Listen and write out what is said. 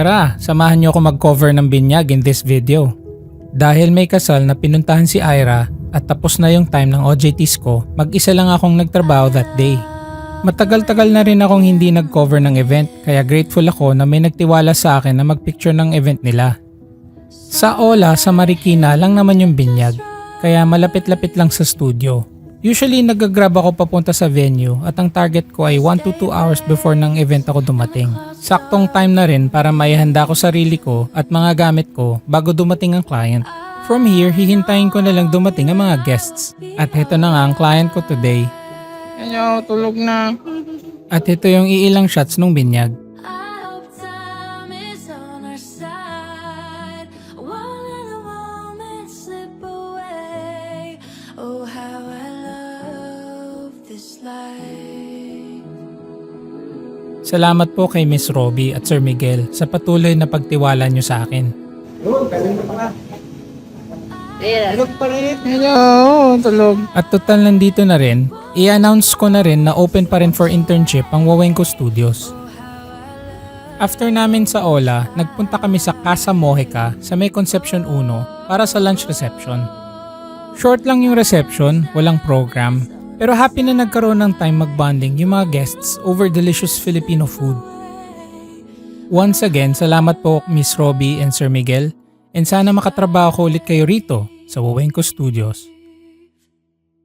Tara, samahan niyo ako mag-cover ng binyag in this video. Dahil may kasal na pinuntahan si Ira at tapos na yung time ng OJTs ko, mag-isa lang akong nagtrabaho that day. Matagal-tagal na rin akong hindi nag-cover ng event kaya grateful ako na may nagtiwala sa akin na mag-picture ng event nila. Sa Ola, sa Marikina lang naman yung binyag, kaya malapit-lapit lang sa studio. Usually nag-grab ako papunta sa venue at ang target ko ay 1 to 2 hours before ng event ako dumating. Saktong time na rin para maihanda ko sarili ko at mga gamit ko bago dumating ang client. From here, hihintayin ko na lang dumating ang mga guests. At ito na nga ang client ko today. Hello, tulog na. At ito yung iilang shots nung binyag. I hope time Salamat po kay Miss Robbie at Sir Miguel sa patuloy na pagtiwala nyo sa akin. Tulog pa rin. Hello, tulog. At total nandito na rin, i-announce ko na rin na open pa rin for internship ang Wawenko Studios. After namin sa Ola, nagpunta kami sa Casa Mojica sa may Concepcion 1 para sa lunch reception. Short lang yung reception, walang program, pero happy na nagkaroon ng time magbonding yung mga guests over delicious Filipino food. Once again, salamat po Miss Robbie and Sir Miguel and sana makatrabaho ulit kayo rito sa Wawenko Studios.